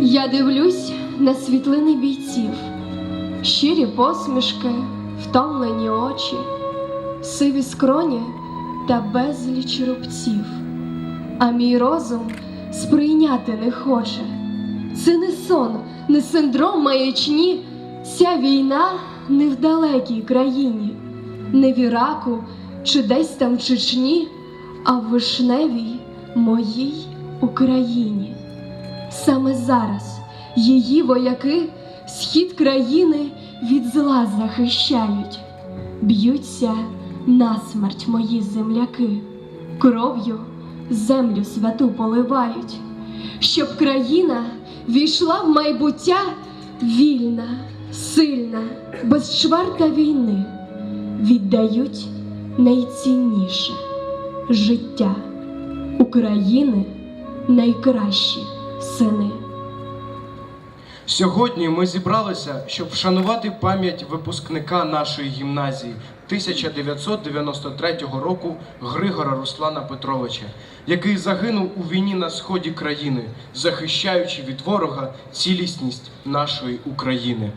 Я дивлюсь на світлини бійців, щирі посмішки, втомлені очі, сиві скроні та безліч рубців. А мій розум сприйняти не хоче. Це не сон, не синдром маячні. Ця війна не в далекій країні, не в Іраку чи десь там в Чечні, а в вишневій моїй Україні. Саме зараз її вояки схід країни від зла захищають, б'ються насмерть мої земляки, кров'ю землю святу поливають, щоб країна війшла в майбуття вільна, сильна, без чварта війни, віддають найцінніше життя України найкращі сини. Сьогодні ми зібралися, щоб вшанувати пам'ять випускника нашої гімназії 1993 року Григора Руслана Петровича, який загинув у війні на сході країни, захищаючи від ворога цілісність нашої України.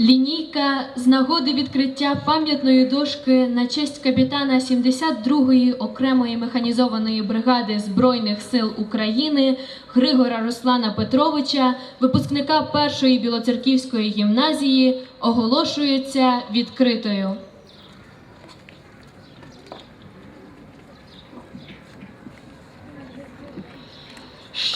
Лінійка з нагоди відкриття пам'ятної дошки на честь капітана 72-ї окремої механізованої бригади Збройних сил України Григора Руслана Петровича, випускника першої білоцерківської гімназії, оголошується відкритою.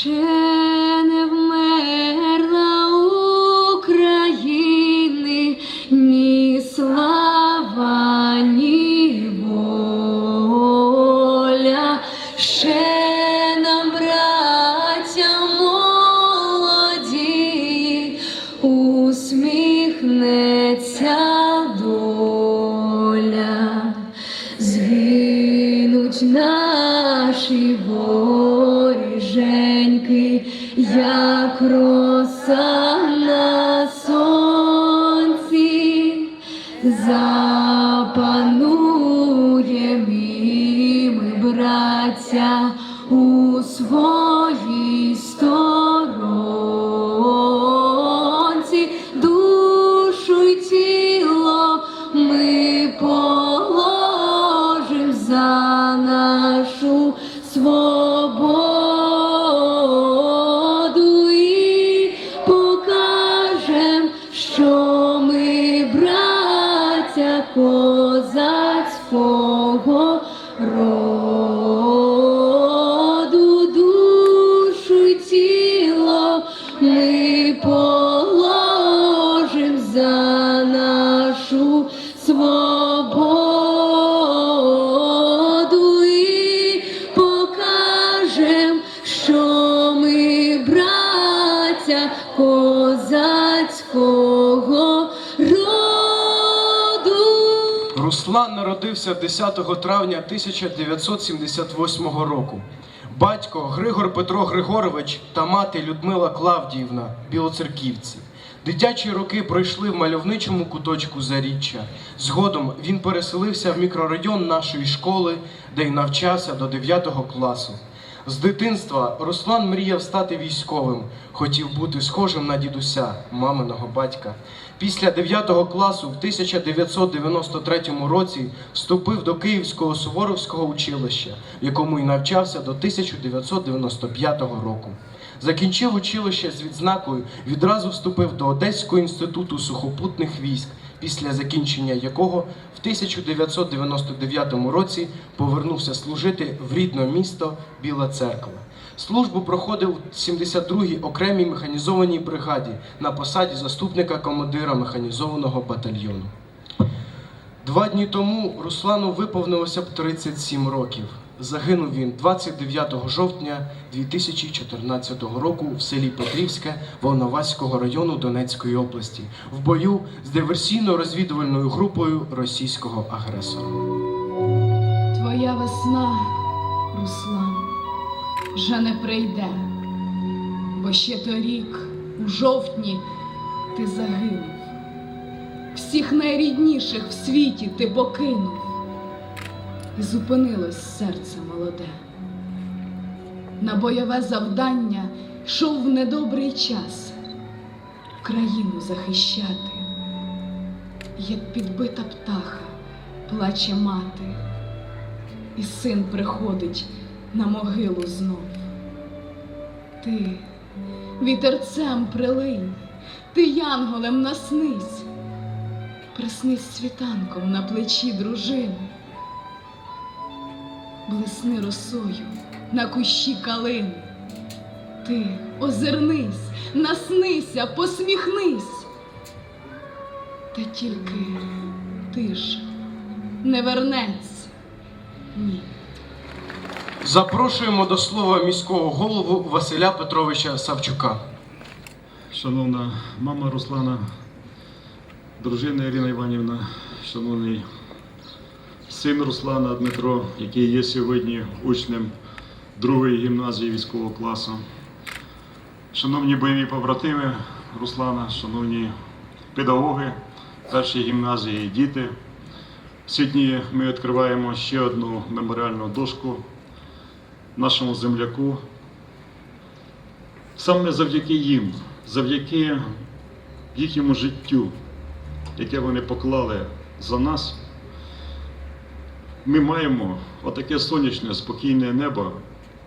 Ще не вмерла України ні слава, ні воля. Ще нам, браття молоді, усміхнеться роса на сонці, Руслан народився 10 травня 1978 року. Батько Григор Петро Григорович та мати Людмила Клавдіївна білоцерківці. Дитячі роки пройшли в мальовничому куточку Заріччя. Згодом він переселився в мікрорайон нашої школи, де й навчався до 9 класу. З дитинства Руслан мріяв стати військовим, хотів бути схожим на дідуся, маминого батька. Після 9 класу в 1993 році вступив до Київського Суворовського училища, в якому й навчався до 1995 року. Закінчив училище з відзнакою, відразу вступив до Одеського інституту сухопутних військ, після закінчення якого в 1999 році повернувся служити в рідне місто Біла Церква. Службу проходив у 72-й окремій механізованій бригаді на посаді заступника командира механізованого батальйону. Два дні тому Руслану виповнилося б 37 років. Загинув він 29 жовтня 2014 року в селі Петрівське Волноваського району Донецької області в бою з диверсійно-розвідувальною групою російського агресора. Твоя весна, Руслан, вже не прийде. бо ще торік, у жовтні, ти загинув. Всіх найрідніших в світі ти покинув, і зупинилось серце молоде. На бойове завдання йшов в недобрий час країну захищати, як підбита птаха плаче мати, і син приходить на могилу знов. Ти вітерцем прилинь, ти янголем наснись, приснись світанком на плечі дружини, блисни росою на кущі калини. Ти озирнись, наснися, посміхнись. Та тільки ти ж не вернеться. Ні. Запрошуємо до слова міського голову Василя Петровича Савчука. Шановна мама Руслана, дружина Ірина Іванівна, шановний син Руслана Дмитро, який є сьогодні учнем другої гімназії військового класу. Шановні бойові побратими Руслана, шановні педагоги першої гімназії діти. Сьогодні ми відкриваємо ще одну меморіальну дошку нашому земляку, Саме завдяки їм, завдяки їхньому життю, яке вони поклали за нас, ми маємо отаке сонячне, спокійне небо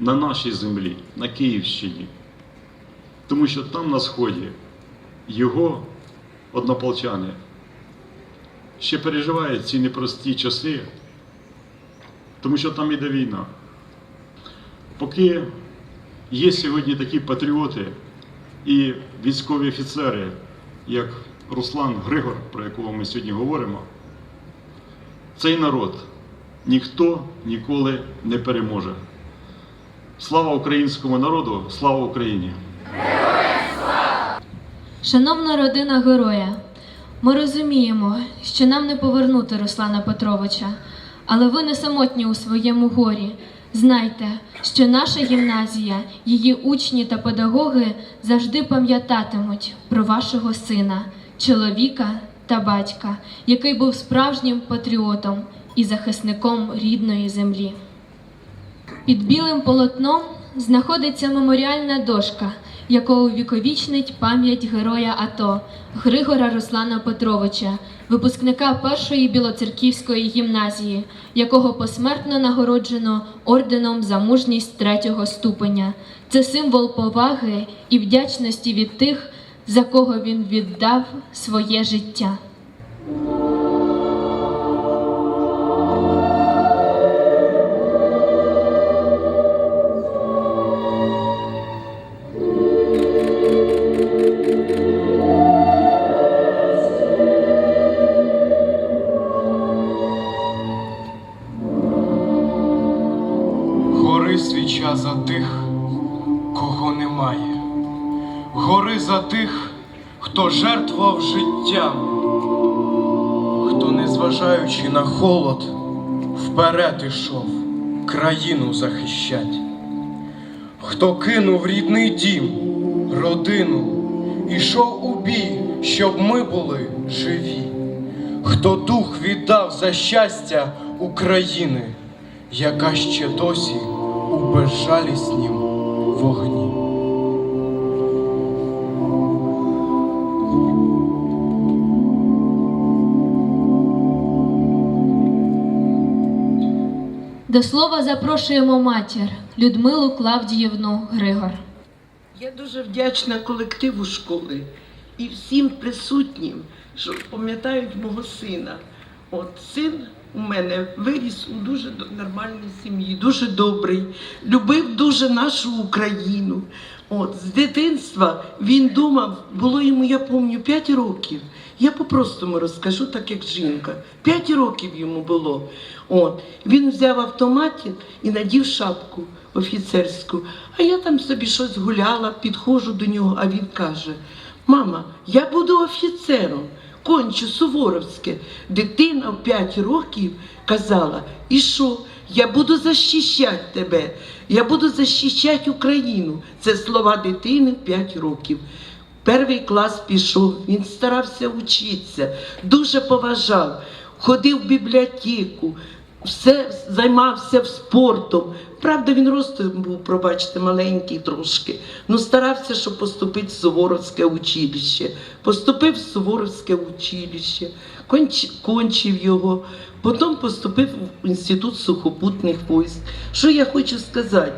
на нашій землі, на Київщині. Тому що там на сході його однополчани ще переживають ці непрості часи, тому що там іде війна. Поки Є сьогодні такі патріоти і військові офіцери, як Руслан Григор, про якого ми сьогодні говоримо. Цей народ ніхто ніколи не переможе. Слава українському народу, слава Україні! Шановна родина героя, ми розуміємо, що нам не повернути Руслана Петровича, але ви не самотні у своєму горі. Знайте, що наша гімназія, її учні та педагоги завжди пам'ятатимуть про вашого сина, чоловіка та батька, який був справжнім патріотом і захисником рідної землі. Під білим полотном знаходиться меморіальна дошка, яка увіковічнить пам'ять героя АТО Григора Руслана Петровича, випускника першої білоцерківської гімназії, якого посмертно нагороджено орденом за мужність третього ступеня. Це символ поваги і вдячності від тих, за кого він віддав своє життя. Незважаючи на холод, вперед ішов країну захищать, хто кинув рідний дім, родину, ішов у бій, щоб ми були живі, хто дух віддав за щастя України яка ще досі у безжаліснім вогні. До слова запрошуємо матір Людмилу Клавдіївну Григор. Я дуже вдячна колективу школи і всім присутнім, що пам'ятають мого сина. От син у мене виріс у дуже нормальній сім'ї, дуже добрий, любив дуже нашу Україну. От з дитинства він думав, було йому, я пам'ятаю, 5 років. Я по-простому розкажу, так як жінка. 5 років йому було. От він взяв автомат і надів шапку офіцерську. А я там собі щось гуляла, підходжу до нього, а він каже: Мама, я буду офіцером, кончу Суворовське. Дитина в 5 років казала, і що? Я буду захищати тебе. Я буду захищати Україну. Це слова дитини 5 років. Перший клас пішов, він старався вчитися, дуже поважав, ходив в бібліотеку, все займався спортом. Правда, він ростом був, пробачте, маленький трошки. Ну старався, щоб поступити в Суворовське училище. Поступив в Суворовське училище, конч, кончив його. Потім поступив в інститут сухопутних військ. Що я хочу сказати?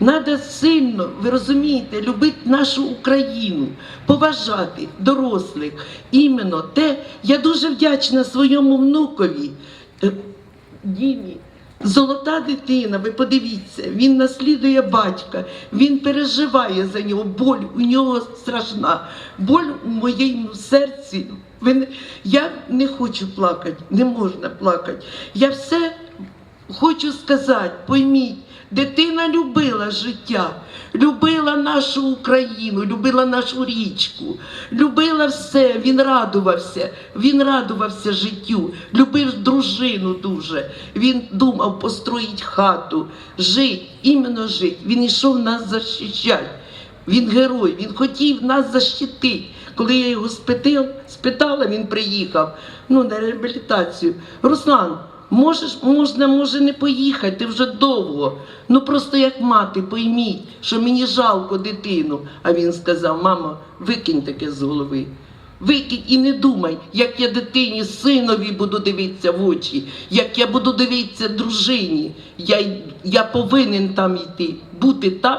Надо сильно, ви розумієте, любити нашу Україну, поважати дорослих. Іменно те, я дуже вдячна своєму внукові. е, Дімі. Золота дитина, ви подивіться, він наслідує батька, він переживає за нього, боль у нього страшна, боль у моєму серці. Я не хочу плакати, не можна плакати. Я все хочу сказати, пойміть, дитина любила життя, любила нашу Україну, любила нашу річку, любила все, він радувався, він радувався життю, любив дружину дуже. Він думав построїть хату, жити, іменно жити. Він йшов нас захищати. Він герой, він хотів нас защитити. Коли я його спитав, спитала, він приїхав ну, на реабілітацію. Руслан, можеш, можна, може, не поїхати, ти вже довго. Ну просто як мати, пойміть, що мені жалко дитину. А він сказав: мамо, викинь таке з голови. Викинь і не думай, як я дитині, синові буду дивитися в очі, як я буду дивитися дружині. Я, я повинен там йти, бути там.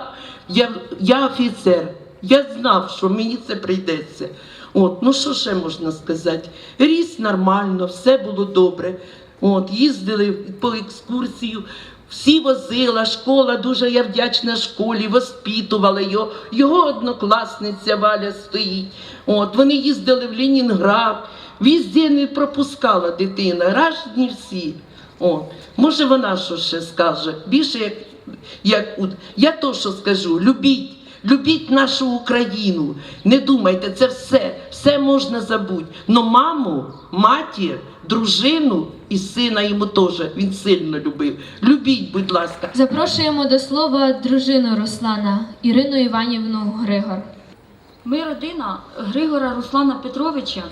Я, я офіцер. Я знав, що мені це прийдеться. От, ну що ще можна сказати? Ріс нормально, все було добре. От, їздили по екскурсію, всі возила, школа, дуже я вдячна школі, воспитувала його. Його однокласниця Валя стоїть. От, вони їздили в Ленінград, везде не пропускала дитина, ражні всі. О, може вона що ще скаже? Більше як, як я то, що скажу, любіть. Любіть нашу Україну. Не думайте, це все, все можна забути. Но маму, матір, дружину і сина йому теж він сильно любив. Любіть, будь ласка. Запрошуємо до слова дружину Руслана Ірину Іванівну Григор. Ми родина Григора Руслана Петровича.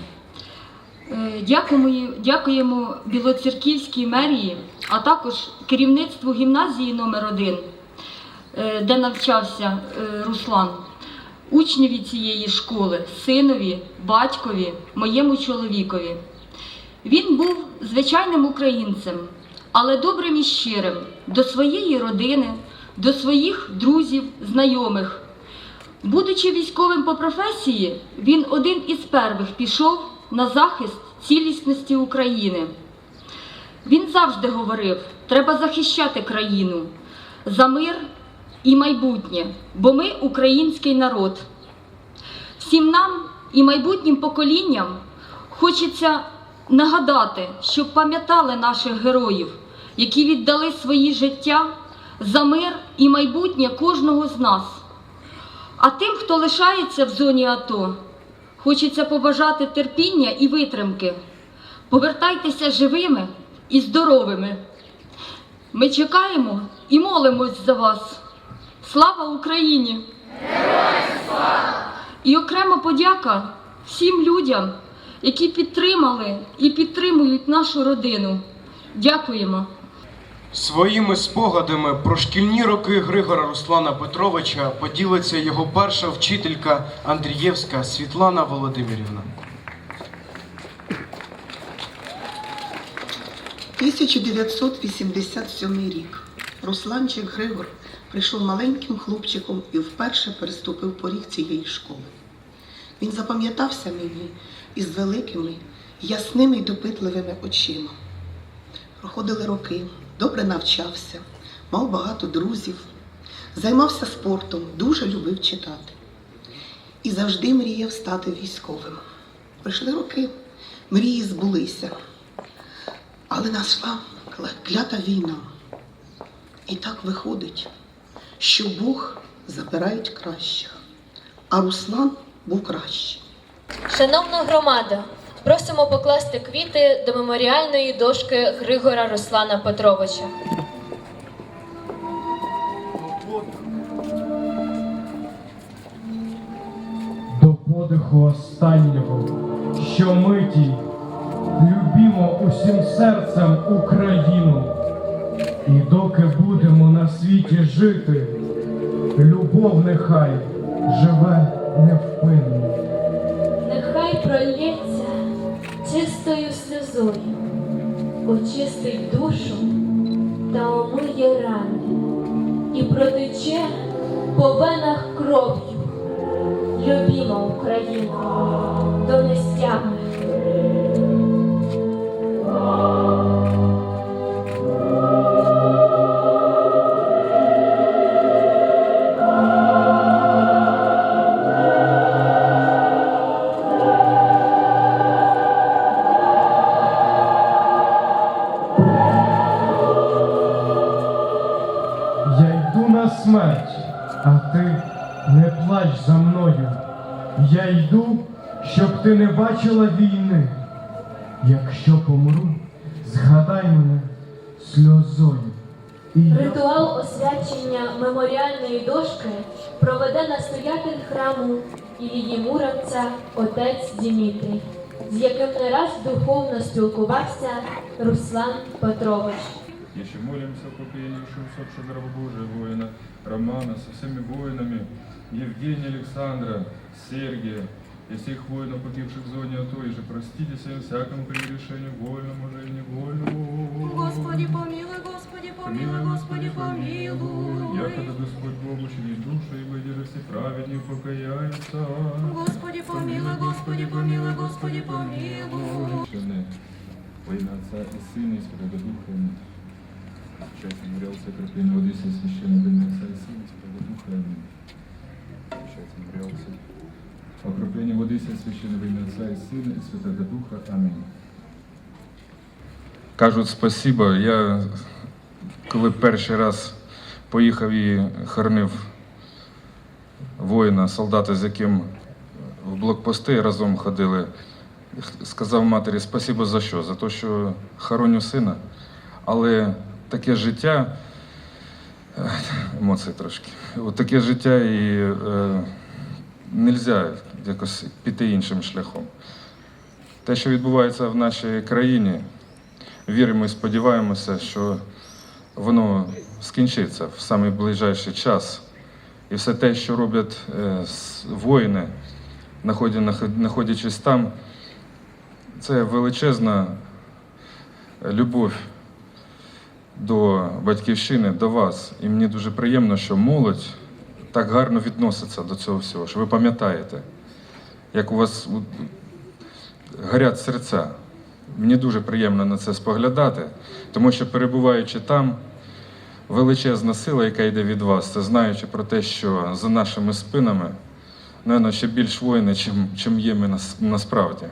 Е, Дякуємо, дякуємо Білоцерківській мерії, а також керівництву гімназії номер 1 де навчався е, Руслан, учневі цієї школи, синові, батькові, моєму чоловікові. Він був звичайним українцем, але добрим і щирим до своєї родини, до своїх друзів, знайомих. Будучи військовим по професії, він один із перших пішов на захист цілісності України. Він завжди говорив: треба захищати країну за мир і майбутнє, бо ми український народ. Всім нам і майбутнім поколінням хочеться нагадати, щоб пам'ятали наших героїв, які віддали свої життя за мир і майбутнє кожного з нас. А тим, хто лишається в зоні АТО, хочеться побажати терпіння і витримки. Повертайтеся живими і здоровими. Ми чекаємо і молимось за вас. Слава Україні! І окрема подяка всім людям, які підтримали і підтримують нашу родину. Дякуємо. Своїми спогадами про шкільні роки Григора Руслана Петровича поділиться його перша вчителька Андрієвська Світлана Володимирівна. 1987 рік. Русланчик Григор прийшов маленьким хлопчиком і вперше переступив поріг цієї школи. Він запам'ятався мені із великими, ясними й допитливими очима. Проходили роки, добре навчався, мав багато друзів, займався спортом, дуже любив читати. І завжди мріяв стати військовим. Пройшли роки, мрії збулися. Але нашла клята війна. І так виходить, що Бог забирають кращих, а Руслан був кращий. Шановна громада, просимо покласти квіти до меморіальної дошки Григора Руслана Петровича. До подиху останнього, що миті любімо усім серцем Україну. І доки будемо на світі жити, любов нехай живе невпинно. Нехай прольється чистою сльозою, очистить душу та омиє рани, і протече по венах кров'ю. Любімо Україну до нестями. Я йду, щоб ти не бачила війни. Якщо помру, згадай мене сльозою. І я Ритуал освячення меморіальної дошки проведе настоятель храму Ілії Муромця отець Дімітрій, з яким не раз духовно спілкувався Руслан Петрович. Еще молимся о покоении ушедшего Божия воина Романа со всеми воинами, Евгения Александра, Сергия и всех воинов, погибших в зоне АТО, и же простите всем всякому прегрешению, вольному же и невольному. Господи помилуй, Господи помилуй, Господи помилуй. Якогда Господь Бог учинит душу и выдержит все праведник покаяются. Господи помилуй, Господи помилуй, Господи помилуй. Священное Во имя Отца и Сына и Святого Духа. Аминь. Сейчас умрелся креплений воды все священное во имя Отца и Сына и Святого Духа. Аминь. Сейчас умрелся. Окропление воды все священное во имя Отца и Сына и Святого Духа. Аминь. Кажуть спасибо. Я коли перший раз поїхав і хоронив воїна, солдата, з яким в блокпости разом ходили, сказав матері спасибо за що? За те, що хороню сина. Але таке життя, емоції трошки, от таке життя і е, нельзя якось піти іншим шляхом. Те, що відбувається в нашій країні, віримо і сподіваємося, що воно скінчиться в самий час. І все те, що роблять е, воїни, знаходячись там, це величезна любов до батьківщини, до вас. І мені дуже приємно, що молодь так гарно відноситься до цього всього, що ви пам'ятаєте, як у вас горять серця. Мені дуже приємно на це споглядати, тому що перебуваючи там, величезна сила, яка йде від вас, це знаючи про те, що за нашими спинами, напевно, ще більш воїни, чим, чим є ми нас- насправді.